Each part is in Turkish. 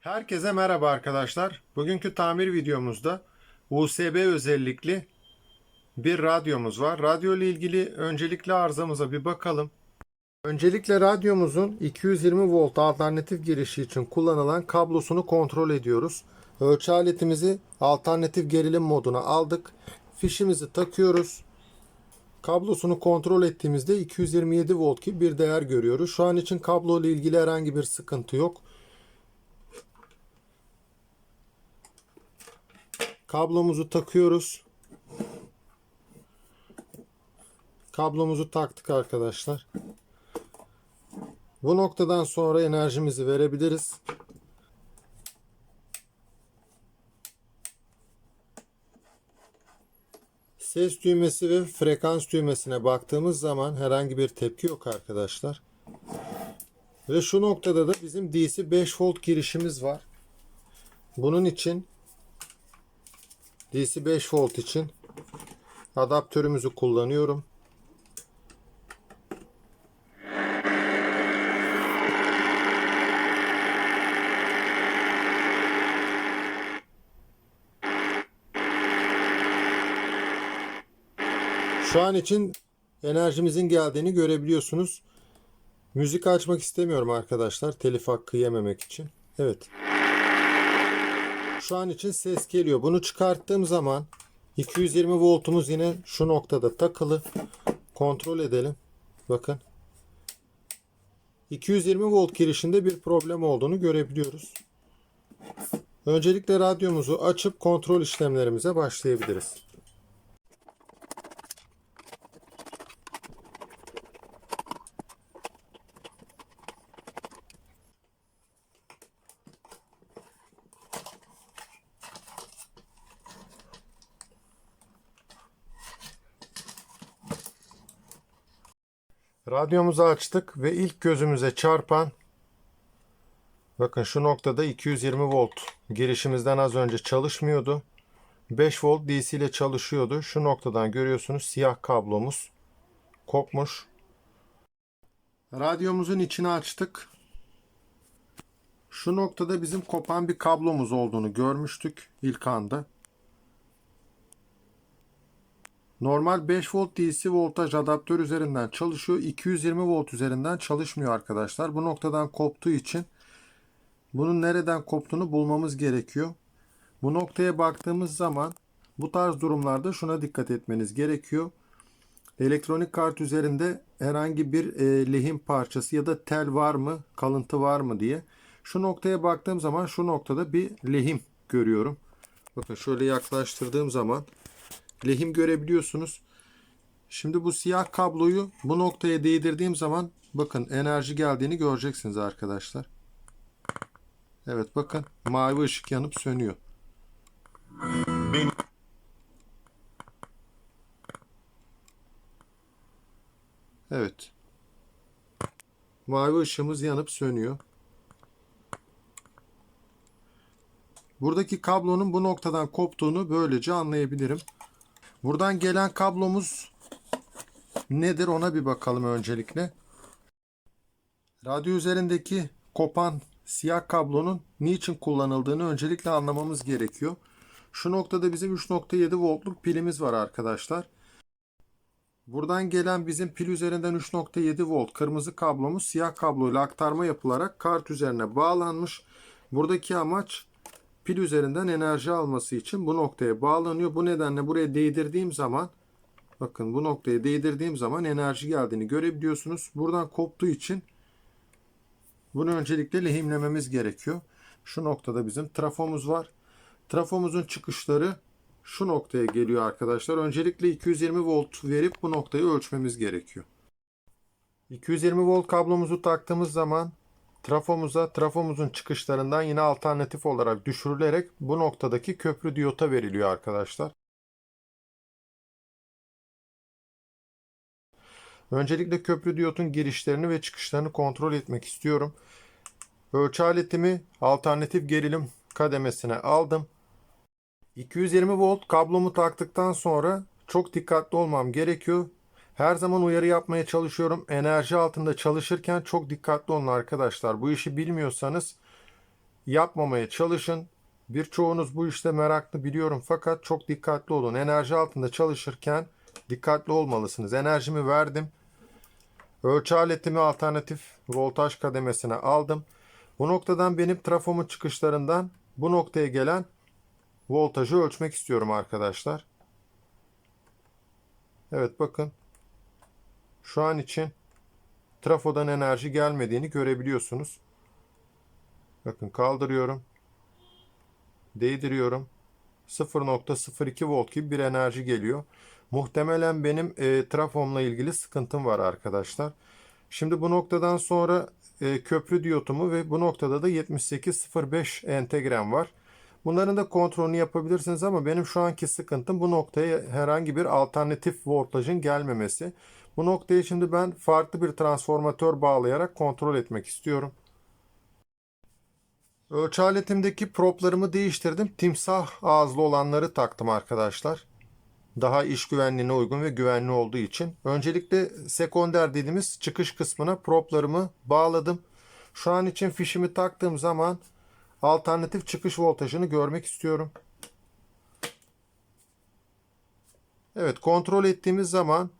Herkese merhaba arkadaşlar. Bugünkü tamir videomuzda USB özellikli bir radyomuz var. Radyo ile ilgili öncelikle arızamıza bir bakalım. Öncelikle radyomuzun 220 volt alternatif girişi için kullanılan kablosunu kontrol ediyoruz. Ölçü aletimizi alternatif gerilim moduna aldık. Fişimizi takıyoruz. Kablosunu kontrol ettiğimizde 227 volt gibi bir değer görüyoruz. Şu an için kablo ile ilgili herhangi bir sıkıntı yok. Kablomuzu takıyoruz. Kablomuzu taktık arkadaşlar. Bu noktadan sonra enerjimizi verebiliriz. Ses düğmesi ve frekans düğmesine baktığımız zaman herhangi bir tepki yok arkadaşlar. Ve şu noktada da bizim DC 5 volt girişimiz var. Bunun için DC 5 volt için adaptörümüzü kullanıyorum. Şu an için enerjimizin geldiğini görebiliyorsunuz. Müzik açmak istemiyorum arkadaşlar. Telif hakkı yememek için. Evet. Şu an için ses geliyor. Bunu çıkarttığım zaman 220 voltumuz yine şu noktada takılı. Kontrol edelim. Bakın. 220 volt girişinde bir problem olduğunu görebiliyoruz. Öncelikle radyomuzu açıp kontrol işlemlerimize başlayabiliriz. Radyomuzu açtık ve ilk gözümüze çarpan bakın şu noktada 220 volt girişimizden az önce çalışmıyordu. 5 volt DC ile çalışıyordu. Şu noktadan görüyorsunuz siyah kablomuz kopmuş. Radyomuzun içini açtık. Şu noktada bizim kopan bir kablomuz olduğunu görmüştük ilk anda. Normal 5 volt DC voltaj adaptör üzerinden çalışıyor. 220 volt üzerinden çalışmıyor arkadaşlar. Bu noktadan koptuğu için bunun nereden koptuğunu bulmamız gerekiyor. Bu noktaya baktığımız zaman bu tarz durumlarda şuna dikkat etmeniz gerekiyor. Elektronik kart üzerinde herhangi bir e, lehim parçası ya da tel var mı, kalıntı var mı diye. Şu noktaya baktığım zaman şu noktada bir lehim görüyorum. Bakın şöyle yaklaştırdığım zaman lehim görebiliyorsunuz. Şimdi bu siyah kabloyu bu noktaya değdirdiğim zaman bakın enerji geldiğini göreceksiniz arkadaşlar. Evet bakın mavi ışık yanıp sönüyor. Evet. Mavi ışığımız yanıp sönüyor. Buradaki kablonun bu noktadan koptuğunu böylece anlayabilirim. Buradan gelen kablomuz nedir ona bir bakalım öncelikle. Radyo üzerindeki kopan siyah kablonun niçin kullanıldığını öncelikle anlamamız gerekiyor. Şu noktada bizim 3.7 voltluk pilimiz var arkadaşlar. Buradan gelen bizim pil üzerinden 3.7 volt kırmızı kablomuz siyah kabloyla aktarma yapılarak kart üzerine bağlanmış. Buradaki amaç pil üzerinden enerji alması için bu noktaya bağlanıyor. Bu nedenle buraya değdirdiğim zaman bakın bu noktaya değdirdiğim zaman enerji geldiğini görebiliyorsunuz. Buradan koptuğu için bunu öncelikle lehimlememiz gerekiyor. Şu noktada bizim trafomuz var. Trafomuzun çıkışları şu noktaya geliyor arkadaşlar. Öncelikle 220 volt verip bu noktayı ölçmemiz gerekiyor. 220 volt kablomuzu taktığımız zaman trafomuza trafomuzun çıkışlarından yine alternatif olarak düşürülerek bu noktadaki köprü diyota veriliyor arkadaşlar. Öncelikle köprü diyotun girişlerini ve çıkışlarını kontrol etmek istiyorum. Ölçü aletimi alternatif gerilim kademesine aldım. 220 volt kablomu taktıktan sonra çok dikkatli olmam gerekiyor. Her zaman uyarı yapmaya çalışıyorum. Enerji altında çalışırken çok dikkatli olun arkadaşlar. Bu işi bilmiyorsanız yapmamaya çalışın. Birçoğunuz bu işte meraklı biliyorum fakat çok dikkatli olun. Enerji altında çalışırken dikkatli olmalısınız. Enerjimi verdim. Ölçü aletimi alternatif voltaj kademesine aldım. Bu noktadan benim trafomun çıkışlarından bu noktaya gelen voltajı ölçmek istiyorum arkadaşlar. Evet bakın. Şu an için trafodan enerji gelmediğini görebiliyorsunuz. Bakın kaldırıyorum. Değdiriyorum. 0.02 volt gibi bir enerji geliyor. Muhtemelen benim e, trafomla ilgili sıkıntım var arkadaşlar. Şimdi bu noktadan sonra e, köprü diyotumu ve bu noktada da 7805 entegrem var. Bunların da kontrolünü yapabilirsiniz ama benim şu anki sıkıntım bu noktaya herhangi bir alternatif voltajın gelmemesi. Bu noktaya şimdi ben farklı bir transformatör bağlayarak kontrol etmek istiyorum. Ölçü aletimdeki proplarımı değiştirdim. Timsah ağızlı olanları taktım arkadaşlar. Daha iş güvenliğine uygun ve güvenli olduğu için. Öncelikle sekonder dediğimiz çıkış kısmına proplarımı bağladım. Şu an için fişimi taktığım zaman alternatif çıkış voltajını görmek istiyorum. Evet kontrol ettiğimiz zaman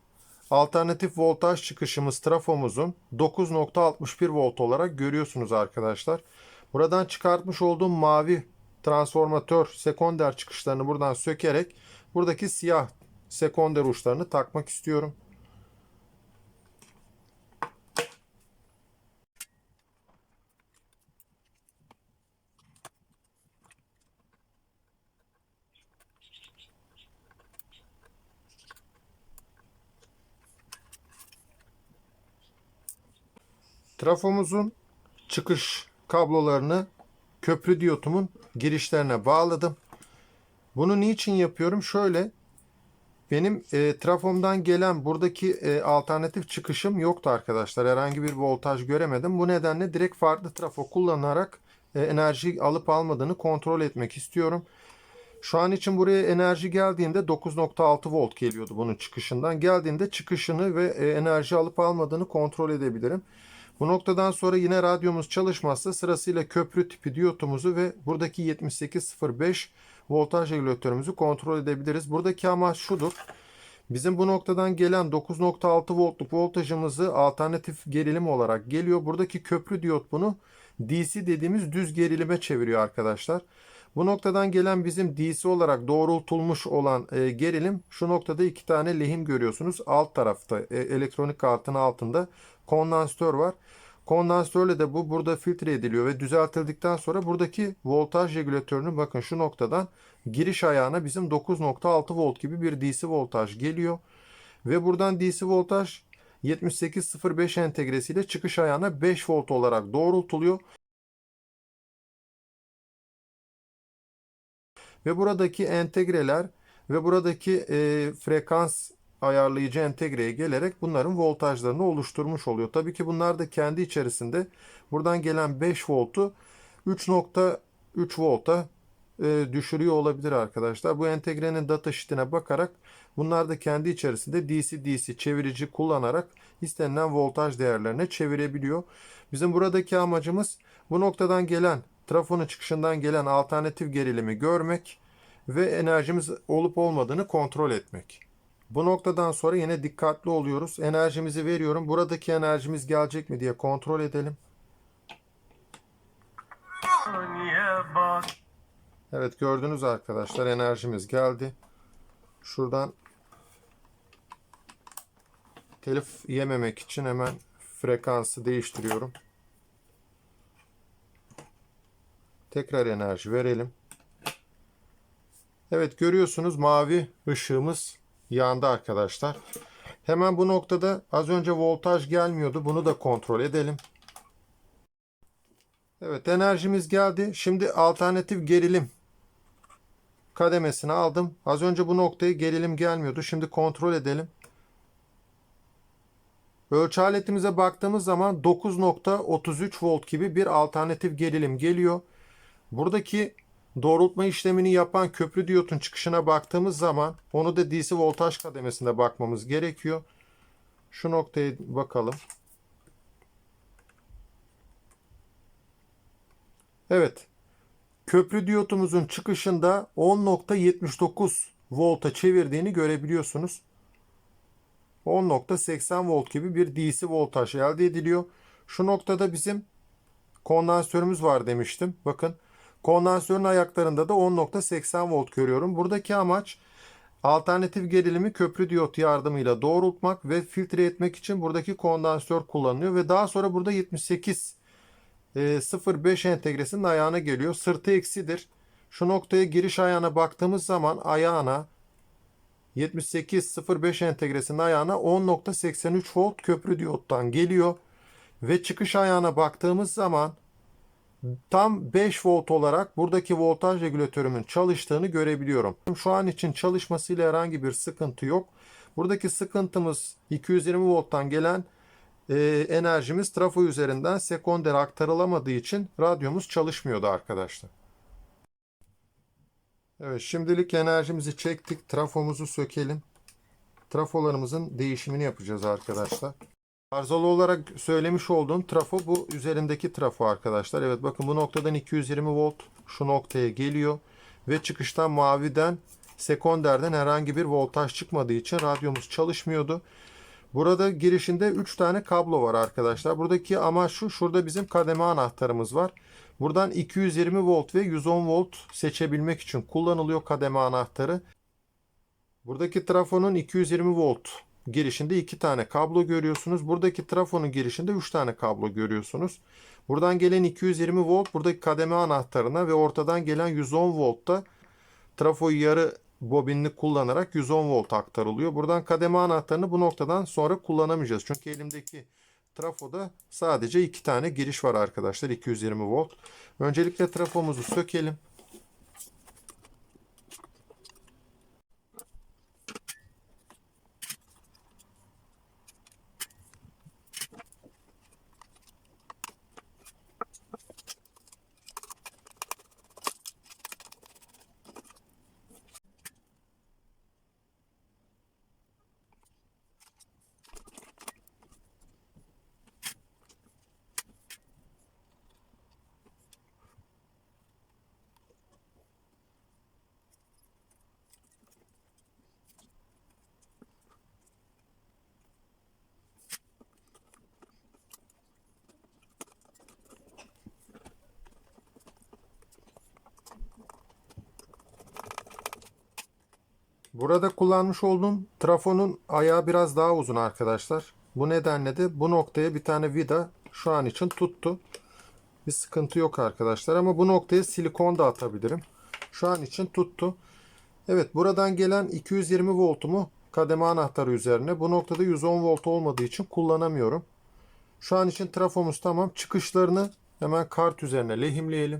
alternatif voltaj çıkışımız trafomuzun 9.61 volt olarak görüyorsunuz arkadaşlar. Buradan çıkartmış olduğum mavi transformatör sekonder çıkışlarını buradan sökerek buradaki siyah sekonder uçlarını takmak istiyorum. Trafomuzun çıkış kablolarını köprü diyotumun girişlerine bağladım. Bunu niçin yapıyorum? Şöyle benim e, trafomdan gelen buradaki e, alternatif çıkışım yoktu arkadaşlar. Herhangi bir voltaj göremedim. Bu nedenle direkt farklı trafo kullanarak e, enerji alıp almadığını kontrol etmek istiyorum. Şu an için buraya enerji geldiğinde 9.6 volt geliyordu bunun çıkışından. Geldiğinde çıkışını ve e, enerji alıp almadığını kontrol edebilirim. Bu noktadan sonra yine radyomuz çalışmazsa sırasıyla köprü tipi diyotumuzu ve buradaki 7805 voltaj regülatörümüzü kontrol edebiliriz. Buradaki amaç şudur. Bizim bu noktadan gelen 9.6 voltluk voltajımızı alternatif gerilim olarak geliyor. Buradaki köprü diyot bunu DC dediğimiz düz gerilime çeviriyor arkadaşlar. Bu noktadan gelen bizim DC olarak doğrultulmuş olan e, gerilim şu noktada iki tane lehim görüyorsunuz. Alt tarafta e, elektronik kartın altında kondansatör var. Kondansatörle de bu burada filtre ediliyor ve düzeltildikten sonra buradaki voltaj regülatörünün bakın şu noktadan giriş ayağına bizim 9.6 volt gibi bir DC voltaj geliyor. Ve buradan DC voltaj 7805 entegresiyle çıkış ayağına 5 volt olarak doğrultuluyor. Ve buradaki entegreler ve buradaki e, frekans ayarlayıcı entegreye gelerek bunların voltajlarını oluşturmuş oluyor. Tabii ki bunlar da kendi içerisinde buradan gelen 5 voltu 3.3 volta e, düşürüyor olabilir arkadaşlar. Bu entegrenin data sheet'ine bakarak bunlar da kendi içerisinde DC-DC çevirici kullanarak istenilen voltaj değerlerine çevirebiliyor. Bizim buradaki amacımız bu noktadan gelen trafonun çıkışından gelen alternatif gerilimi görmek ve enerjimiz olup olmadığını kontrol etmek. Bu noktadan sonra yine dikkatli oluyoruz. Enerjimizi veriyorum. Buradaki enerjimiz gelecek mi diye kontrol edelim. Evet gördünüz arkadaşlar enerjimiz geldi. Şuradan telif yememek için hemen frekansı değiştiriyorum. Tekrar enerji verelim. Evet görüyorsunuz mavi ışığımız yandı arkadaşlar. Hemen bu noktada az önce voltaj gelmiyordu. Bunu da kontrol edelim. Evet enerjimiz geldi. Şimdi alternatif gerilim kademesini aldım. Az önce bu noktaya gerilim gelmiyordu. Şimdi kontrol edelim. Ölçü aletimize baktığımız zaman 9.33 volt gibi bir alternatif gerilim geliyor. Buradaki doğrultma işlemini yapan köprü diyotun çıkışına baktığımız zaman onu da DC voltaj kademesinde bakmamız gerekiyor. Şu noktaya bakalım. Evet. köprü diyotumuzun çıkışında 10.79 volta çevirdiğini görebiliyorsunuz. 10.80 volt gibi bir DC voltaj elde ediliyor. Şu noktada bizim kondansörümüz var demiştim. Bakın kondansörün ayaklarında da 10.80 volt görüyorum. Buradaki amaç alternatif gerilimi köprü diyot yardımıyla doğrultmak ve filtre etmek için buradaki kondansör kullanılıyor ve daha sonra burada 78 e, 05 entegresinin ayağına geliyor. Sırtı eksidir. Şu noktaya giriş ayağına baktığımız zaman ayağına 7805 entegresinin ayağına 10.83 volt köprü diyottan geliyor. Ve çıkış ayağına baktığımız zaman tam 5 volt olarak buradaki voltaj regülatörümün çalıştığını görebiliyorum. Şu an için çalışmasıyla herhangi bir sıkıntı yok. Buradaki sıkıntımız 220 volttan gelen e, enerjimiz trafo üzerinden sekonder aktarılamadığı için radyomuz çalışmıyordu arkadaşlar. Evet şimdilik enerjimizi çektik. Trafomuzu sökelim. Trafolarımızın değişimini yapacağız arkadaşlar. Arızalı olarak söylemiş olduğum trafo bu üzerindeki trafo arkadaşlar. Evet bakın bu noktadan 220 volt şu noktaya geliyor. Ve çıkıştan maviden sekonderden herhangi bir voltaj çıkmadığı için radyomuz çalışmıyordu. Burada girişinde 3 tane kablo var arkadaşlar. Buradaki amaç şu. Şurada bizim kademe anahtarımız var. Buradan 220 volt ve 110 volt seçebilmek için kullanılıyor kademe anahtarı. Buradaki trafonun 220 volt girişinde 2 tane kablo görüyorsunuz. Buradaki trafonun girişinde 3 tane kablo görüyorsunuz. Buradan gelen 220 volt buradaki kademe anahtarına ve ortadan gelen 110 volt da trafoyu yarı bobinli kullanarak 110 volt aktarılıyor. Buradan kademe anahtarını bu noktadan sonra kullanamayacağız. Çünkü elimdeki trafoda sadece 2 tane giriş var arkadaşlar 220 volt. Öncelikle trafomuzu sökelim. Burada kullanmış olduğum trafonun ayağı biraz daha uzun arkadaşlar. Bu nedenle de bu noktaya bir tane vida şu an için tuttu. Bir sıkıntı yok arkadaşlar ama bu noktaya silikon da atabilirim. Şu an için tuttu. Evet buradan gelen 220 voltumu kademe anahtarı üzerine bu noktada 110 volt olmadığı için kullanamıyorum. Şu an için trafomuz tamam. Çıkışlarını hemen kart üzerine lehimleyelim.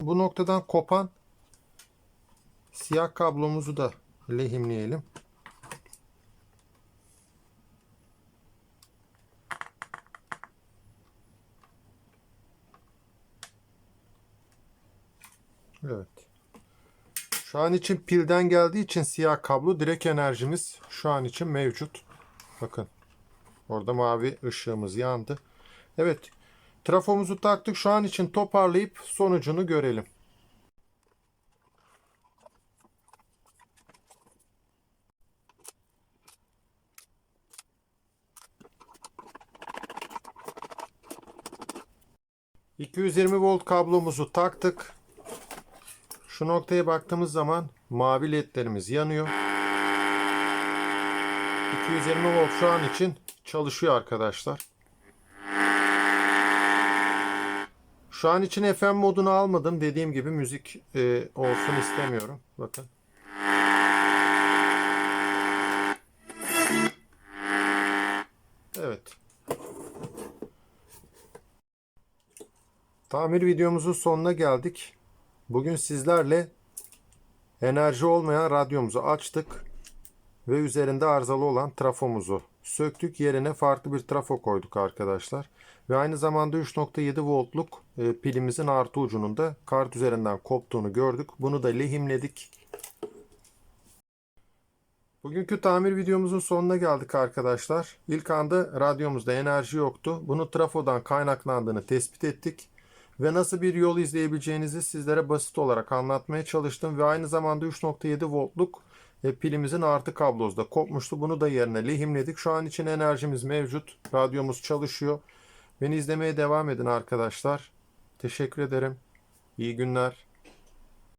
Bu noktadan kopan siyah kablomuzu da lehimleyelim. Evet. Şu an için pilden geldiği için siyah kablo direkt enerjimiz şu an için mevcut. Bakın. Orada mavi ışığımız yandı. Evet. Trafomuzu taktık. Şu an için toparlayıp sonucunu görelim. ...220 volt kablomuzu taktık. Şu noktaya baktığımız zaman mavi ledlerimiz yanıyor. 220 volt şu an için çalışıyor arkadaşlar. Şu an için FM modunu almadım. Dediğim gibi müzik e, olsun istemiyorum. Bakın. Evet. Tamir videomuzun sonuna geldik. Bugün sizlerle enerji olmayan radyomuzu açtık ve üzerinde arızalı olan trafomuzu söktük. Yerine farklı bir trafo koyduk arkadaşlar. Ve aynı zamanda 3.7 voltluk e, pilimizin artı ucunun da kart üzerinden koptuğunu gördük. Bunu da lehimledik. Bugünkü tamir videomuzun sonuna geldik arkadaşlar. İlk anda radyomuzda enerji yoktu. Bunu trafodan kaynaklandığını tespit ettik. Ve nasıl bir yol izleyebileceğinizi sizlere basit olarak anlatmaya çalıştım. Ve aynı zamanda 3.7 voltluk e, pilimizin artı kablosu da kopmuştu. Bunu da yerine lehimledik. Şu an için enerjimiz mevcut. Radyomuz çalışıyor. Beni izlemeye devam edin arkadaşlar. Teşekkür ederim. İyi günler.